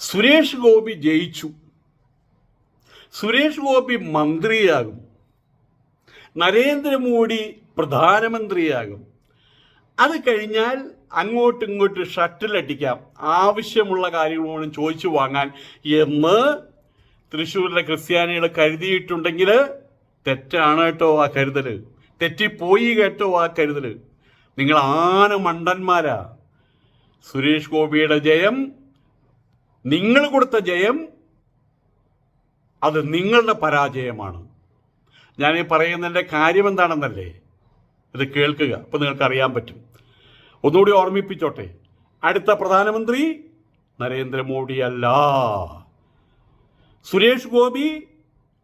സുരേഷ് ഗോപി ജയിച്ചു. സുരേഷ് ഗോപി മന്ത്രിയാകും. നരേന്ദ്രമോദി പ്രധാനമന്ത്രിയാകും. അത് കഴിഞ്ഞാൽ അങ്ങോട്ടും ഇങ്ങോട്ടും ഷട്ടിലടിക്കാം. ആവശ്യമുള്ള കാര്യങ്ങളോടും ചോദിച്ചു വാങ്ങാൻ എന്ന് തൃശ്ശൂരിലെ ക്രിസ്ത്യാനികൾ കരുതിയിട്ടുണ്ടെങ്കിൽ തെറ്റാണ് കേട്ടോ ആ കരുതൽ തെറ്റിപ്പോയി കേട്ടോ ആ കരുതൽ നിങ്ങൾ ആന മണ്ടന്മാരാ. സുരേഷ് ഗോപിയുടെ ജയം നിങ്ങൾ കൊടുത്ത ജയം അത് നിങ്ങളുടെ പരാജയമാണ്. ഞാൻ ഈ പറയുന്നതിന്റെ കാര്യം എന്താണെന്നല്ലേ? ഇത് കേൾക്കുക അപ്പോൾ നിങ്ങൾക്ക് അറിയാൻ പറ്റും. ഒന്നുകൂടി ഓർമ്മിപ്പിച്ചോട്ടെ. അടുത്ത പ്രധാനമന്ത്രി നരേന്ദ്രമോദി അല്ല. സുരേഷ് ഗോപി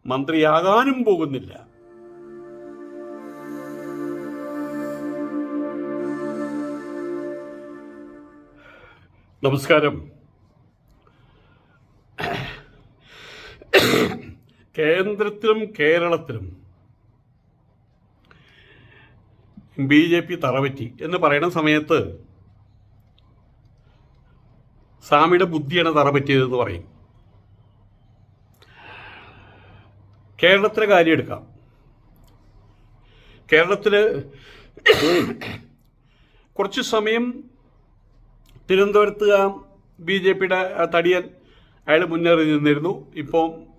മന്ത്രിയാകാനും പോകുന്നില്ല. നമസ്കാരം. കേന്ദ്രത്തിലും കേരളത്തിലും ബി ജെ പി തറവറ്റി എന്ന് പറയുന്ന സമയത്ത് സ്വാമിയുടെ ബുദ്ധിയാണ് തറപറ്റിയതെന്ന് പറയും. കേരളത്തിലെ കാര്യം എടുക്കാം. കേരളത്തിൽ കുറച്ച് സമയം തിരുവനന്തപുരത്ത് ബി ജെ പിയുടെ തടിയൻ അയാൾ മുന്നേറി നിന്നിരുന്നു. ഇപ്പോൾ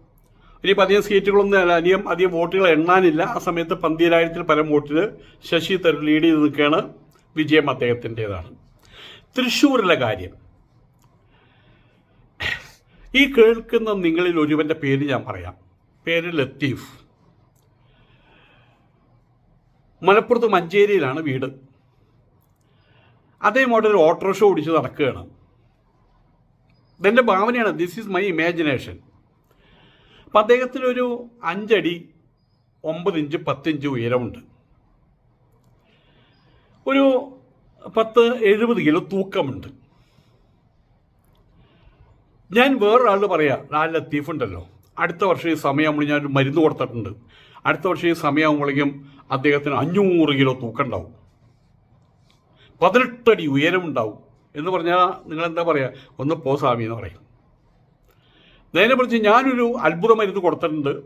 ഇനിയിപ്പോൾ അധികം സീറ്റുകളൊന്നും അല്ല. അധികം അധികം വോട്ടുകൾ എണ്ണാനില്ല. ആ സമയത്ത് പന്തിരായിരത്തിൽ പരം വോട്ടിൽ ശശി തരൂർ ലീഡ് ചെയ്ത് നിൽക്കുകയാണ് വിജയം അദ്ദേഹത്തിന്റെതാണ് തൃശ്ശൂരിലെ കാര്യം. ഈ കേൾക്കുന്ന നിങ്ങളിൽ ഒരുവന്റെ പേര് ഞാൻ പറയാം. പേര് ലത്തീഫ്. മലപ്പുറത്ത് മഞ്ചേരിയിലാണ് വീട്. അവിടെ ഒരു ഓട്ടോറിക്ഷ ഓടിച്ച് നടക്കുകയാണ്. ഇതെന്റെ ഭാവനയാണ്. ദിസ് ഈസ് മൈ ഇമാജിനേഷൻ അപ്പം അദ്ദേഹത്തിനൊരു അഞ്ചടി ഒമ്പത് ഇഞ്ച് പത്തിഞ്ച് ഉയരമുണ്ട്. ഒരു പത്ത് എഴുപത് കിലോ തൂക്കമുണ്ട്. ഞാൻ വേറൊരാൾ പറയാം ലാൽ ലത്തീഫ് ഉണ്ടല്ലോ. അടുത്ത വർഷം ഈ സമയമാകുമ്പോൾ ഞാനൊരു മരുന്ന് കൊടുത്തിട്ടുണ്ട്. അടുത്ത വർഷം ഈ സമയമാകുമ്പോഴേക്കും അദ്ദേഹത്തിന് അഞ്ഞൂറ് കിലോ തൂക്കം ഉണ്ടാവും പതിനെട്ടടി ഉയരമുണ്ടാവും. എന്ന് പറഞ്ഞാൽ നിങ്ങൾ എന്താ പറയുക ഒന്ന് പോ സ്വാമി എന്ന് പറയും. നേരെ കുറിച്ച് ഞാനൊരു അത്ഭുത മരുന്ന് കൊടുത്തിട്ടുണ്ട്.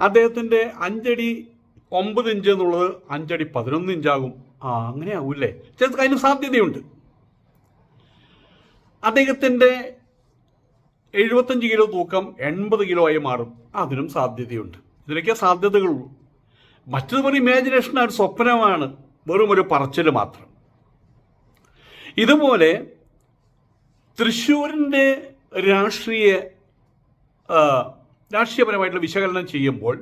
അദ്ദേഹത്തിന്റെ അഞ്ചടി ഒമ്പത് ഇഞ്ച് എന്നുള്ളത് അഞ്ചടി പതിനൊന്ന് ഇഞ്ചാകും. ആ അങ്ങനെ ആവൂല്ലേ? ചിലർക്ക് അതിന് സാധ്യതയുണ്ട്. അദ്ദേഹത്തിന്റെ എഴുപത്തഞ്ച് കിലോ തൂക്കം എൺപത് കിലോ ആയി മാറും. അതിനും സാധ്യതയുണ്ട്. ഇതിനൊക്കെ സാധ്യതകളുള്ളൂ. മറ്റത് ഒരു ഇമാജിനേഷൻ ഒരു സ്വപ്നമാണ്. വെറും ഒരു പറച്ചിൽ മാത്രം. ഇതുപോലെ തൃശ്ശൂരിന്റെ രാഷ്ട്രീയ രാഷ്ട്രീയപരമായിട്ടുള്ള വിശകലനം ചെയ്യുമ്പോൾ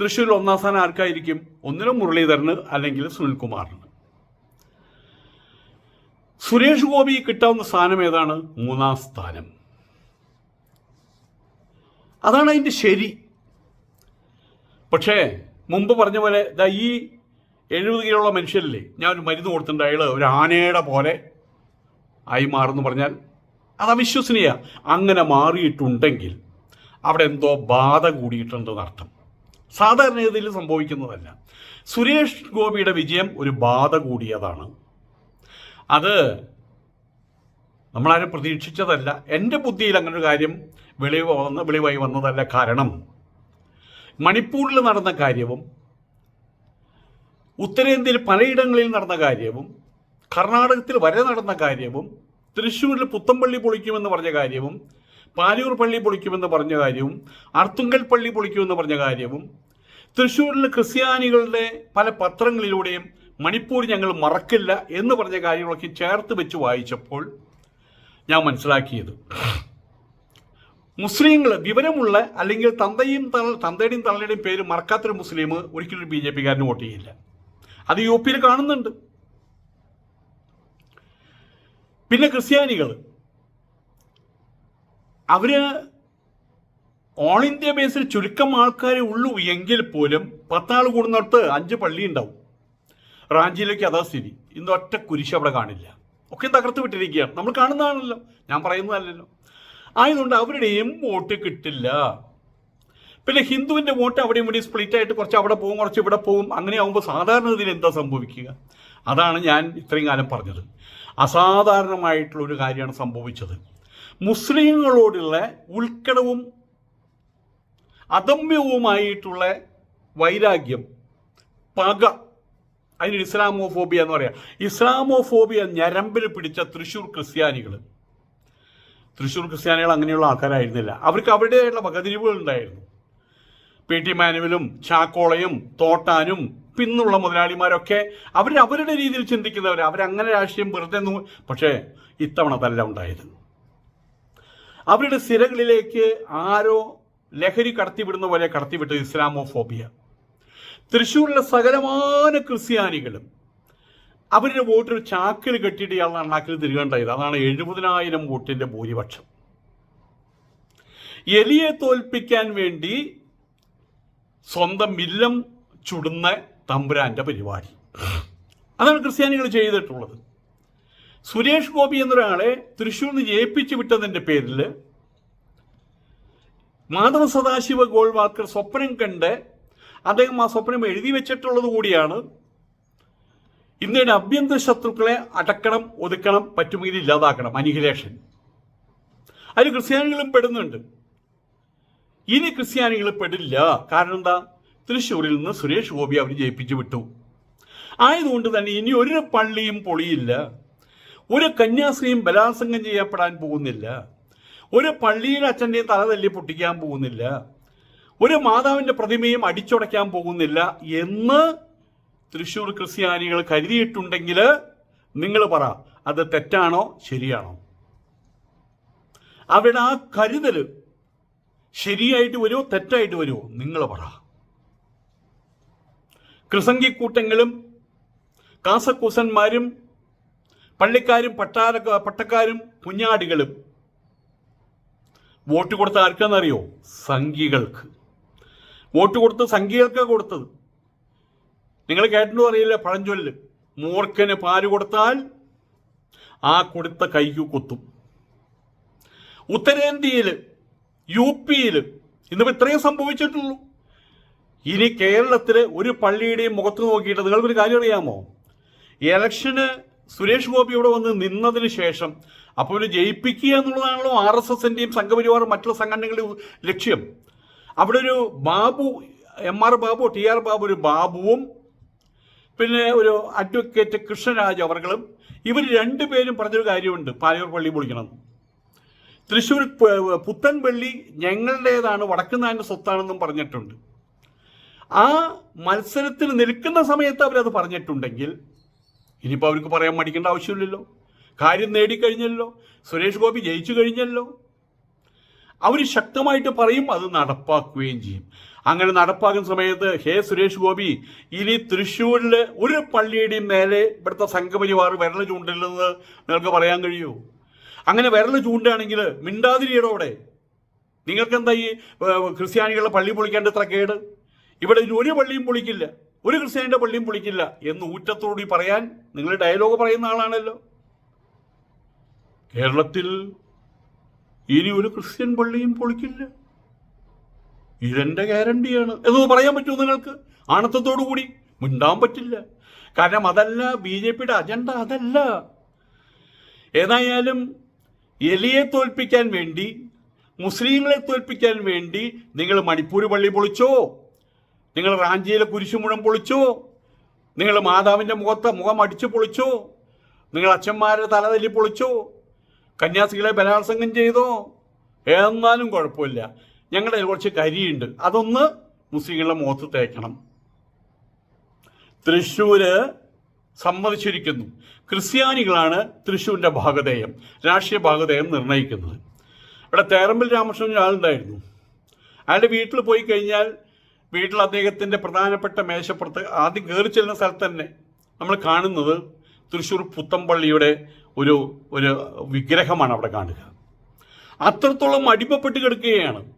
തൃശ്ശൂരിൽ ഒന്നാം സ്ഥാനം ആർക്കായിരിക്കും? ഒന്നിനും മുരളീധരന് അല്ലെങ്കിൽ സുനിൽകുമാറിന് സുരേഷ് ഗോപി കിട്ടാവുന്ന സ്ഥാനം ഏതാണ്? മൂന്നാം സ്ഥാനം. അതാണ് അതിന്റെ ശരി. പക്ഷേ മുമ്പ് പറഞ്ഞ പോലെ ദാ ഈ എഴുപത് കിലോ ഉള്ള മനുഷ്യരില്ലേ? ഞാൻ ഒരു മരുന്ന് കൊടുത്തിട്ടുണ്ട്. അയാൾ ഒരു ആനയുടെ പോലെ ആയി മാറുന്നു പറഞ്ഞാൽ അത് അവിശ്വസനീയ അങ്ങനെ മാറിയിട്ടുണ്ടെങ്കിൽ അവിടെ എന്തോ ബാധ കൂടിയിട്ടുണ്ടെന്ന് അർത്ഥം. ഇതിൽ സംഭവിക്കുന്നതല്ല. സുരേഷ് ഗോപിയുടെ വിജയം ഒരു ബാധ കൂടിയതാണ്. അത് നമ്മളാരും പ്രതീക്ഷിച്ചതല്ല. എന്റെ ബുദ്ധിയിൽ അങ്ങനെ ഒരു കാര്യം വെളിവ് വന്ന് വെളിവായി വന്നതല്ല കാരണം മണിപ്പൂരിൽ നടന്ന കാര്യവും ഉത്തരേന്ത്യയിൽ പലയിടങ്ങളിൽ നടന്ന കാര്യവും കർണാടകത്തിൽ വരെ നടന്ന കാര്യവും തൃശ്ശൂരിൽ പുത്തമ്പള്ളി പൊളിക്കുമെന്ന് പറഞ്ഞ കാര്യവും പാലൂർ പള്ളി പൊളിക്കുമെന്ന് പറഞ്ഞ കാര്യവും അർത്തുങ്കൽ പള്ളി പൊളിക്കുമെന്ന് പറഞ്ഞ കാര്യവും തൃശ്ശൂരിലെ ക്രിസ്ത്യാനികളുടെ പല പത്രങ്ങളിലൂടെയും മണിപ്പൂർ ഞങ്ങൾ മറക്കില്ല എന്ന് പറഞ്ഞ കാര്യങ്ങളൊക്കെ ചേർത്ത് വെച്ച് വായിച്ചപ്പോൾ ഞാൻ മനസ്സിലാക്കിയത്. മുസ്ലിങ്ങൾ വിവരമുള്ള അല്ലെങ്കിൽ തന്തയും തന്തയുടെയും തള്ളയുടെയും പേര് മറക്കാത്തൊരു മുസ്ലിം ഒരിക്കലും ഒരു ബി ജെ പിക്കാരന് വോട്ട് ചെയ്യില്ല. അത് യു പിയിൽ കാണുന്നുണ്ട്. പിന്നെ ക്രിസ്ത്യാനികൾ. അവർ ഓൾ ഇന്ത്യ ബേസിൽ ചുരുക്കം ആൾക്കാരെ ഉള്ളൂ എങ്കിൽ പോലും പത്താൾ കൂടുന്നിടത്ത് അഞ്ച് പള്ളി ഉണ്ടാവും. റാഞ്ചിയിലേക്ക് അതാ സ്ഥിതി. ഇന്ന് ഒറ്റ കുരിശ് അവിടെ കാണില്ല. ഒക്കെ തകർത്ത് വിട്ടിരിക്കുകയാണ്. നമ്മൾ കാണുന്നതാണല്ലോ. ഞാൻ പറയുന്നതല്ലല്ലോ. ആയതുകൊണ്ട് അവരുടെയും വോട്ട് കിട്ടില്ല. പിന്നെ ഹിന്ദുവിന്റെ വോട്ട് അവിടെയും ഇവിടെയും സ്പ്ലിറ്റ് ആയിട്ട് കുറച്ച് അവിടെ പോകും കുറച്ച് ഇവിടെ പോകും അങ്ങനെ ആകുമ്പോൾ സാധാരണ ഇതിൽ എന്താ സംഭവിക്കുക? അതാണ് ഞാൻ ഇത്രയും കാലം പറഞ്ഞത്. അസാധാരണമായിട്ടുള്ള ഒരു കാര്യമാണ് സംഭവിച്ചത്. മുസ്ലിങ്ങളോടുള്ള ഉൾക്കടവും അദമ്യവുമായിട്ടുള്ള വൈരാഗ്യം പക അതിന് ഇസ്ലാമോഫോബിയ എന്ന് പറയാം. ഇസ്ലാമോഫോബിയ ഞരമ്പിൽ പിടിച്ച തൃശ്ശൂർ ക്രിസ്ത്യാനികൾ തൃശ്ശൂർ ക്രിസ്ത്യാനികൾ അങ്ങനെയുള്ള ആൾക്കാരായിരുന്നില്ല. അവർക്ക് അവരുടേതായിട്ടുള്ള വകതിരിവുകൾ ഉണ്ടായിരുന്നു പി ടി മാനുവലും ചാക്കോളയും തോട്ടാനും പിന്നുള്ള മുതലാളിമാരൊക്കെ അവർ അവരുടെ രീതിയിൽ ചിന്തിക്കുന്നവർ അവരങ്ങനെ രാഷ്ട്രീയം വെറുതെ നോ പക്ഷേ ഇത്തവണ അതല്ല ഉണ്ടായത്. അവരുടെ സിരകളിലേക്ക് ആരോ ലഹരി കടത്തിവിടുന്ന പോലെ കടത്തിവിട്ട ഇസ്ലാമോഫോബിയ. തൃശ്ശൂരിലെ സകലമാന ക്രിസ്ത്യാനികളും അവരുടെ വോട്ടിൽ ചാക്കിൽ കെട്ടിയിട്ട് ഇയാൾ അണ്ണാക്കിൽ തിരികേണ്ടായത് അതാണ് എഴുപതിനായിരം വോട്ടിന്റെ ഭൂരിപക്ഷം. എലിയെ തോൽപ്പിക്കാൻ വേണ്ടി സ്വന്തം മില്ലം ചുടുന്ന തമ്പുരാന്റെ പരിപാടി. അതാണ് ക്രിസ്ത്യാനികൾ ചെയ്തിട്ടുള്ളത്. സുരേഷ് ഗോപി എന്നൊരാളെ തൃശ്ശൂരിൽ നിന്ന് ജയിപ്പിച്ചു വിട്ടതിന്റെ പേരിൽ മാധവ സദാശിവ ഗോൾവാൾക്കർ സ്വപ്നം കണ്ട് അദ്ദേഹം ആ സ്വപ്നം എഴുതി വെച്ചിട്ടുള്ളത് കൂടിയാണ്. ഇന്ത്യയുടെ ആഭ്യന്തര ശത്രുക്കളെ അടക്കണം ഒതുക്കണം പറ്റുമെങ്കിൽ ഇല്ലാതാക്കണം അനിഹിലേഷൻ. അതിൽ ക്രിസ്ത്യാനികളും പെടുന്നുണ്ട്. ഇനി ക്രിസ്ത്യാനികൾ പെടില്ല. കാരണം എന്താ? തൃശ്ശൂരിൽ നിന്ന് സുരേഷ് ഗോപി അവർ ജയിപ്പിച്ചു വിട്ടു. ആയതുകൊണ്ട് തന്നെ ഇനി ഒരു പള്ളിയും പൊളിയില്ല. ഒരു കന്യാസ്ത്രീയും ബലാത്സംഗം ചെയ്യപ്പെടാൻ പോകുന്നില്ല. ഒരു പള്ളിയിൽ അച്ഛന്റെയും തല തല്ലി പൊട്ടിക്കാൻ പോകുന്നില്ല. ഒരു മാതാവിന്റെ പ്രതിമയും അടിച്ചുടയ്ക്കാൻ പോകുന്നില്ല എന്ന് തൃശ്ശൂർ ക്രിസ്ത്യാനികൾ കരുതിയിട്ടുണ്ടെങ്കിൽ നിങ്ങൾ പറ അത് തെറ്റാണോ ശരിയാണോ? അവിടെ ആ കരുതൽ ശരിയായിട്ട് വരുമോ തെറ്റായിട്ട് വരുമോ നിങ്ങൾ പറ. ക്രിസംഗിക്കൂട്ടങ്ങളും കാസക്കൂസന്മാരും പള്ളിക്കാരും പട്ടാര പട്ടക്കാരും കുഞ്ഞാടികളും വോട്ട് കൊടുത്ത ആർക്കാണെന്നറിയോ സംഘികൾക്ക്. വോട്ട് കൊടുത്ത് സംഘികൾക്ക് കൊടുത്തത്. നിങ്ങൾ കേട്ടെന്ന് അറിയില്ല? പഴഞ്ചൊല്ല്. മൂർഖന് പാൽ കൊടുത്താൽ ആ കൊടുത്ത കൈക്ക് കൊത്തും. ഉത്തരേന്ത്യയിൽ യു പിയിൽ ഇന്നിപ്പോൾ ഇത്രയും സംഭവിച്ചിട്ടുള്ളൂ. ഇനി കേരളത്തിൽ ഒരു പള്ളിയുടെയും മുഖത്ത് നോക്കിയിട്ട് നിങ്ങൾക്കൊരു കാര്യം അറിയാമോ? ഇലക്ഷന് സുരേഷ് ഗോപി ഇവിടെ വന്ന് നിന്നതിന് ശേഷം അപ്പോൾ ഒരു ജയിപ്പിക്കുക എന്നുള്ളതാണല്ലോ ആർ എസ് എസിന്റെയും സംഘപരിവാർ മറ്റുള്ള സംഘടനകളുടെ ലക്ഷ്യം. അവിടെ ഒരു Babu M R Babu T R Babu ഒരു ബാബുവും പിന്നെ ഒരു അഡ്വക്കേറ്റ് കൃഷ്ണരാജ് അവർകളും ഇവർ രണ്ടുപേരും പറഞ്ഞൊരു കാര്യമുണ്ട് പാലയൂർ പള്ളി പൊളിക്കണം. തൃശ്ശൂർ പുത്തൻപള്ളി ഞങ്ങളുടേതാണ് വടക്കുന്നാന്റെ സ്വത്താണെന്നും പറഞ്ഞിട്ടുണ്ട്. ആ മത്സരത്തിൽ നിൽക്കുന്ന സമയത്ത് അവരത് പറഞ്ഞിട്ടുണ്ടെങ്കിൽ ഇനിയിപ്പോൾ അവർക്ക് പറയാൻ മടിക്കേണ്ട ആവശ്യമില്ലല്ലോ. കാര്യം നേടിക്കഴിഞ്ഞല്ലോ. സുരേഷ് ഗോപി ജയിച്ചു കഴിഞ്ഞല്ലോ. അവർ ശക്തമായിട്ട് പറയും അത് നടപ്പാക്കുകയും ചെയ്യും. അങ്ങനെ നടപ്പാക്കുന്ന സമയത്ത് ഹേ സുരേഷ് ഗോപി ഇനി തൃശ്ശൂരിൽ ഒരു പള്ളിയുടെയും മേലെ ഇവിടുത്തെ സംഘപരിവാർ വിരൽ ചൂണ്ടില്ലെന്ന് നിങ്ങൾക്ക് പറയാൻ കഴിയുമോ അങ്ങനെ വിരൽ ചൂണ്ടാണെങ്കിൽ മിണ്ടാതിരിയുടെ നിങ്ങൾക്ക് എന്താ ഈ ക്രിസ്ത്യാനികളുടെ പള്ളി പൊളിക്കേണ്ട ഇത്ര കേട്? ഇവിടെ ഒരു പള്ളിയും പൊളിക്കില്ല. ഒരു ക്രിസ്ത്യാനിയുടെ പള്ളിയും പൊളിക്കില്ല എന്ന് ഊറ്റത്തോടി പറയാൻ നിങ്ങൾ ഡയലോഗ് പറയുന്ന ആളാണല്ലോ. കേരളത്തിൽ ഇനി ഒരു ക്രിസ്ത്യൻ പള്ളിയും പൊളിക്കില്ല. ഇതെന്റെ ഗ്യാരണ്ടിയാണ് എന്ന് പറയാൻ പറ്റുമോ നിങ്ങൾക്ക്? ആണത്തത്തോടു കൂടി മിണ്ടാൻ പറ്റില്ല. കാരണം അതല്ല ബി ജെ പിയുടെ അജണ്ട അതല്ല. ഏതായാലും എലിയെ തോൽപ്പിക്കാൻ വേണ്ടി മുസ്ലിങ്ങളെ തോൽപ്പിക്കാൻ വേണ്ടി നിങ്ങൾ മണിപ്പൂർ പള്ളി പൊളിച്ചോ? നിങ്ങൾ റാഞ്ചിയിലെ കുരിശുമുഴം പൊളിച്ചു. നിങ്ങൾ മാതാവിന്റെ മുഖത്ത് മുഖം അടിച്ചു പൊളിച്ചു. നിങ്ങൾ അച്ഛന്മാരുടെ തലതല്ലി പൊളിച്ചു. കന്യാസികളെ ബലാത്സംഗം ചെയ്തു. എന്നാലും കുഴപ്പമില്ല. ഞങ്ങളുടെ കുറച്ച് കരിയുണ്ട്. അതൊന്ന് മുസ്ലിങ്ങളുടെ മുഖത്ത് തേക്കണം. തൃശ്ശൂര് സമ്മതിച്ചിരിക്കുന്നു. ക്രിസ്ത്യാനികളാണ് തൃശ്ശൂരിന്റെ ഭാഗധേയം രാഷ്ട്രീയ ഭാഗധേയം നിർണയിക്കുന്നത് ഇവിടെ തേറമ്പിൽ രാമകൃഷ്ണൻ ആളുണ്ടായിരുന്നു. അയാളുടെ വീട്ടിൽ പോയി കഴിഞ്ഞാൽ വീട്ടിൽ അദ്ദേഹത്തിന്റെ പ്രധാനപ്പെട്ട മേശപ്പുറത്ത് ആദ്യം കയറി ചെല്ലുന്ന സ്ഥലത്ത് തന്നെ നമ്മൾ കാണുന്നത് തൃശ്ശൂർ പുത്തമ്പള്ളിയുടെ ഒരു ഒരു വിഗ്രഹമാണ് അവിടെ കാണുക. അത്രത്തോളം അടിമപ്പെട്ട് കിടക്കുകയാണ്.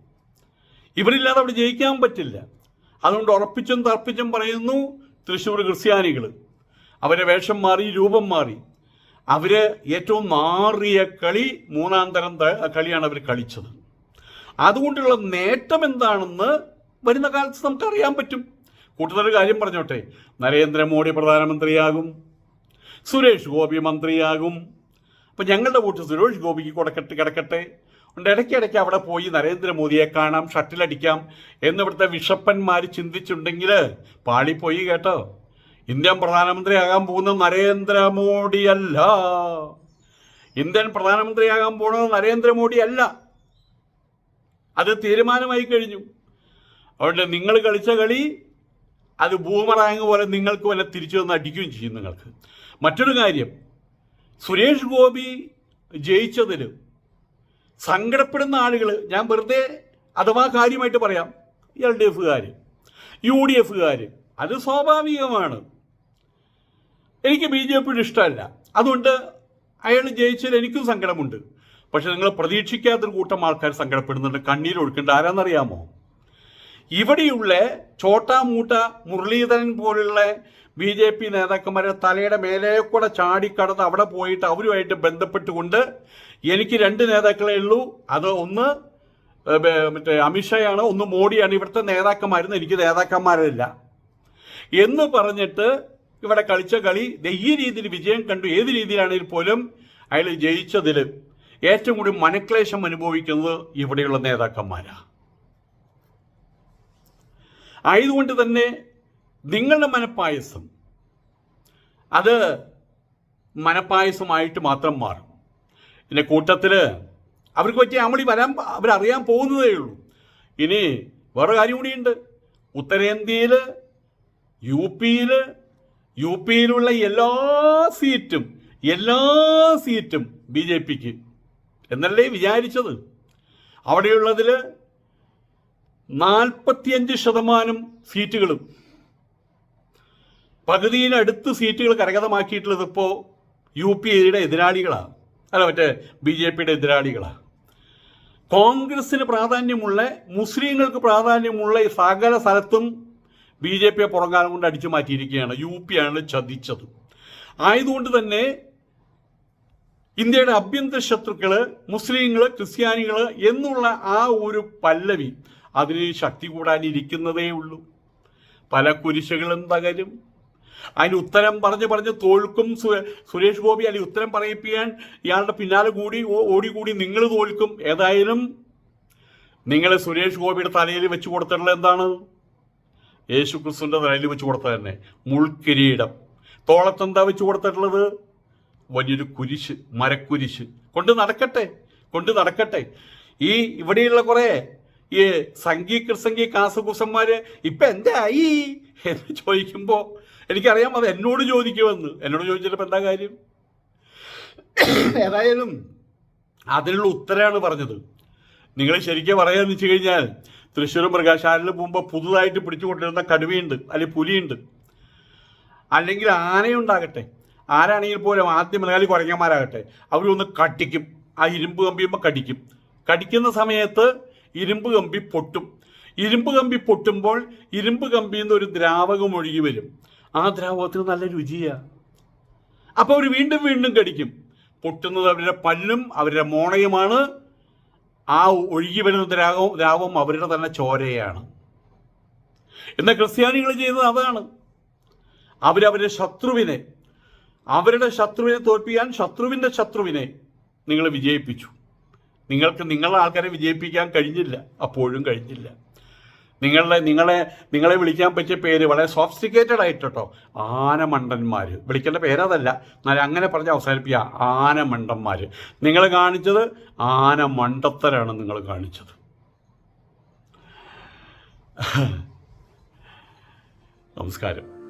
ഇവരില്ലാതെ അവിടെ ജയിക്കാൻ പറ്റില്ല. അതുകൊണ്ട് ഉറപ്പിച്ചും തർപ്പിച്ചും പറയുന്നു തൃശ്ശൂർ ക്രിസ്ത്യാനികൾ അവരെ വേഷം മാറി രൂപം മാറി. അവർ ഏറ്റവും മാറിയ കളി മൂന്നാം തരം കളിയാണ് അവർ കളിച്ചത്. അതുകൊണ്ടുള്ള നേട്ടം എന്താണെന്ന് വരുന്ന കാലത്ത് നമുക്ക് അറിയാൻ പറ്റും കൂട്ടത്തൊരു കാര്യം പറഞ്ഞോട്ടെ. നരേന്ദ്രമോദി പ്രധാനമന്ത്രിയാകും. സുരേഷ് ഗോപി മന്ത്രിയാകും. അപ്പം ഞങ്ങളുടെ വോട്ട് സുരേഷ് ഗോപിക്ക് കൊടുക്കട്ടെ കിടക്കട്ടെ. ഉണ്ട് ഇടയ്ക്കിടയ്ക്ക് അവിടെ പോയി നരേന്ദ്രമോദിയെ കാണാം ഷട്ടിലടിക്കാം എന്നിവിടുത്തെ വിഷപ്പന്മാർ ചിന്തിച്ചിട്ടുണ്ടെങ്കിൽ പാളിപ്പോയി കേട്ടോ. ഇന്ത്യൻ പ്രധാനമന്ത്രിയാകാൻ പോകുന്ന നരേന്ദ്രമോദിയല്ല ഇന്ത്യൻ പ്രധാനമന്ത്രിയാകാൻ പോകുന്നത് നരേന്ദ്രമോദി അല്ല. അത് തീരുമാനമായി കഴിഞ്ഞു. അതുകൊണ്ട് നിങ്ങൾ കളിച്ച കളി അത് ബൂമറാങ് പോലെ നിങ്ങൾക്ക് വല്ല തിരിച്ചു വന്ന് അടിക്കുകയും ചെയ്യും നിങ്ങൾക്ക്. മറ്റൊരു കാര്യം സുരേഷ് ഗോപി ജയിച്ചതിൽ സങ്കടപ്പെടുന്ന ആളുകൾ ഞാൻ വെറുതെ അഥവാ കാര്യമായിട്ട് പറയാം എൽ ഡി എഫുകാർ യു ഡി എഫുകാർ അത് സ്വാഭാവികമാണ്. എനിക്ക് ബി ജെ പിയുടെ ഇഷ്ടമല്ല. അതുകൊണ്ട് അയാൾ ജയിച്ചതിൽ എനിക്കും സങ്കടമുണ്ട്. പക്ഷെ നിങ്ങൾ പ്രതീക്ഷിക്കാത്തൊരു കൂട്ടം ആൾക്കാർ സങ്കടപ്പെടുന്നുണ്ട് കണ്ണീരൊഴുക്കേണ്ട ആരാന്നറിയാമോ? ഇവിടെയുള്ള ചോട്ടാമൂട്ട മുരളീധരൻ പോലുള്ള ബി ജെ പി നേതാക്കന്മാരെ തലയുടെ മേലെ കൂടെ ചാടിക്കടന്ന് അവിടെ പോയിട്ട് അവരുമായിട്ട് ബന്ധപ്പെട്ടുകൊണ്ട് എനിക്ക് രണ്ട് നേതാക്കളേ ഉള്ളൂ. അത് ഒന്ന് മറ്റേ അമിത്ഷായാണ് ഒന്ന് മോഡിയാണ്. ഇവിടുത്തെ നേതാക്കന്മാരെന്ന് എനിക്ക് നേതാക്കന്മാരില്ല. എന്ന് പറഞ്ഞിട്ട് ഇവിടെ കളിച്ച കളി ഈ രീതിയിൽ വിജയം കണ്ടു. ഏത് രീതിയിലാണെങ്കിൽ പോലും അയാൾ ജയിച്ചതിൽ ഏറ്റവും കൂടുതൽ മനക്ലേശം അനുഭവിക്കുന്നത് ഇവിടെയുള്ള നേതാക്കന്മാരാണ് ആയതുകൊണ്ട് തന്നെ നിങ്ങളുടെ മനപ്പായസം അത് മനപ്പായസമായിട്ട് മാത്രം മാറും. പിന്നെ കൂട്ടത്തിൽ അവർക്ക് പറ്റിയ അമളി വരാൻ അവരറിയാൻ പോകുന്നതേ ഉള്ളൂ. ഇനി വേറെ കാര്യം കൂടിയുണ്ട് ഉത്തരേന്ത്യയിൽ യു പിയിൽ യു പിയിലുള്ള എല്ലാ സീറ്റും എല്ലാ സീറ്റും ബി ജെ പിക്ക് എന്നല്ലേ വിചാരിച്ചത്. അവിടെയുള്ളതിൽ നാൽപ്പത്തിയഞ്ച് ശതമാനം സീറ്റുകളും. പകുതിയിലടുത്ത് സീറ്റുകൾ കരഗതമാക്കിയിട്ടുള്ളത് ഇപ്പോൾ യു പി എയുടെ എതിരാളികളാണ് അല്ല മറ്റേ ബി ജെ പിയുടെ എതിരാളികളാണ് കോൺഗ്രസ്സിന് പ്രാധാന്യമുള്ള മുസ്ലിങ്ങൾക്ക് പ്രാധാന്യമുള്ള ഈ സകല സ്ഥലത്തും ബി ജെ പിയെ പുറങ്കാലം കൊണ്ട് അടിച്ചു മാറ്റിയിരിക്കുകയാണ്. യു പി ആണ് ചതിച്ചത്. ആയതുകൊണ്ട് തന്നെ ഇന്ത്യയുടെ ആഭ്യന്തര ശത്രുക്കൾ മുസ്ലിങ്ങൾ ക്രിസ്ത്യാനികൾ എന്നുള്ള ആ ഒരു പല്ലവി അതിന് ശക്തി കൂടാനിരിക്കുന്നതേ ഉള്ളൂ. പല കുരിശുകളും തകരും. അതിന് ഉത്തരം പറഞ്ഞ് പറഞ്ഞ് തോൽക്കും സുരേഷ് ഗോപി അല്ലെങ്കിൽ ഉത്തരം പറയിപ്പിക്കാൻ ഇയാളുടെ പിന്നാലെ കൂടി ഓടിക്കൂടി നിങ്ങൾ തോൽക്കും. ഏതായാലും നിങ്ങൾ സുരേഷ് ഗോപിയുടെ തലയിൽ വെച്ച് കൊടുത്തിട്ടുള്ളത് എന്താണ്? യേശു ക്രിസ്തുവിന്റെ തലയിൽ വെച്ച് കൊടുത്തത് തന്നെ. മുൾക്കിരീടം. തോളത്തെന്താ വെച്ച് കൊടുത്തിട്ടുള്ളത്? വലിയൊരു കുരിശ് മരക്കുരിശ്. കൊണ്ട് നടക്കട്ടെ കൊണ്ട് നടക്കട്ടെ. ഈ ഇവിടെയുള്ള കുറേ ഈ സംഘി കൃസംഗി കാസകുസന്മാര് ഇപ്പൊ എന്തായി എന്ന് ചോദിക്കുമ്പോ എനിക്കറിയാം അത് എന്നോട് ചോദിക്കുമെന്ന്. എന്നോട് ചോദിച്ചിട്ടപ്പോ എന്താ കാര്യം? ഏതായാലും അതിനുള്ള ഉത്തരമാണ് പറഞ്ഞത്. നിങ്ങൾ ശരിക്കും പറയാന്ന് വെച്ച് കഴിഞ്ഞാൽ തൃശ്ശൂർ മൃഗശാലയിൽ പോകുമ്പോൾ പുതുതായിട്ട് പിടിച്ചുകൊണ്ടിരുന്ന കടുവയുണ്ട് അല്ലെങ്കിൽ പുലിയുണ്ട്. അല്ലെങ്കിൽ ആനയുണ്ടാകട്ടെ. ആരാണെങ്കിൽ പോലും ആദ്യം മലയാളി കുരങ്ങന്മാരാകട്ടെ. അവരൊന്ന് കടിക്കും. ആ ഇരുമ്പ് കമ്പിയുമ്പോൾ കടിക്കും. കടിക്കുന്ന സമയത്ത് ഇരുമ്പ് കമ്പി പൊട്ടും. ഇരുമ്പ് കമ്പി പൊട്ടുമ്പോൾ ഇരുമ്പ് കമ്പിയിൽ നിന്ന് ഒരു ദ്രാവകം ഒഴുകി വരും. ആ ദ്രാവകത്തിന് നല്ല രുചിയാ. അപ്പോൾ അവർ വീണ്ടും വീണ്ടും കടിക്കും. പൊട്ടുന്നത് അവരുടെ പല്ലും അവരുടെ മോണയുമാണ്. ആ ഒഴുകി വരുന്ന ദ്രാവകം ദ്രാവകം അവരുടെ തന്നെ ചോരയാണ്. എന്നാൽ ക്രിസ്ത്യാനികൾ ചെയ്യുന്നത് അതാണ്. അവരവരുടെ ശത്രുവിനെ അവരുടെ ശത്രുവിനെ തോൽപ്പിക്കാൻ ശത്രുവിന്റെ ശത്രുവിനെ നിങ്ങൾ വിജയിപ്പിച്ചു. നിങ്ങൾക്ക് നിങ്ങളുടെ ആൾക്കാരെ വിജയിപ്പിക്കാൻ കഴിഞ്ഞില്ല. അപ്പോഴും കഴിഞ്ഞില്ല. നിങ്ങളുടെ നിങ്ങളെ നിങ്ങളെ വിളിക്കാൻ പറ്റിയ പേര് വളരെ സോഫിസ്റ്റിക്കേറ്റഡ് ആയിട്ട്. കേട്ടോ ആനമണ്ടന്മാർ വിളിക്കേണ്ട പേരതല്ല. എന്നാൽ അങ്ങനെ പറഞ്ഞ് അവസാനിപ്പിക്കുക. ആനമണ്ടന്മാർ നിങ്ങൾ കാണിച്ചത് ആനമണ്ടത്തരാണ് നിങ്ങൾ കാണിച്ചത്. നമസ്കാരം.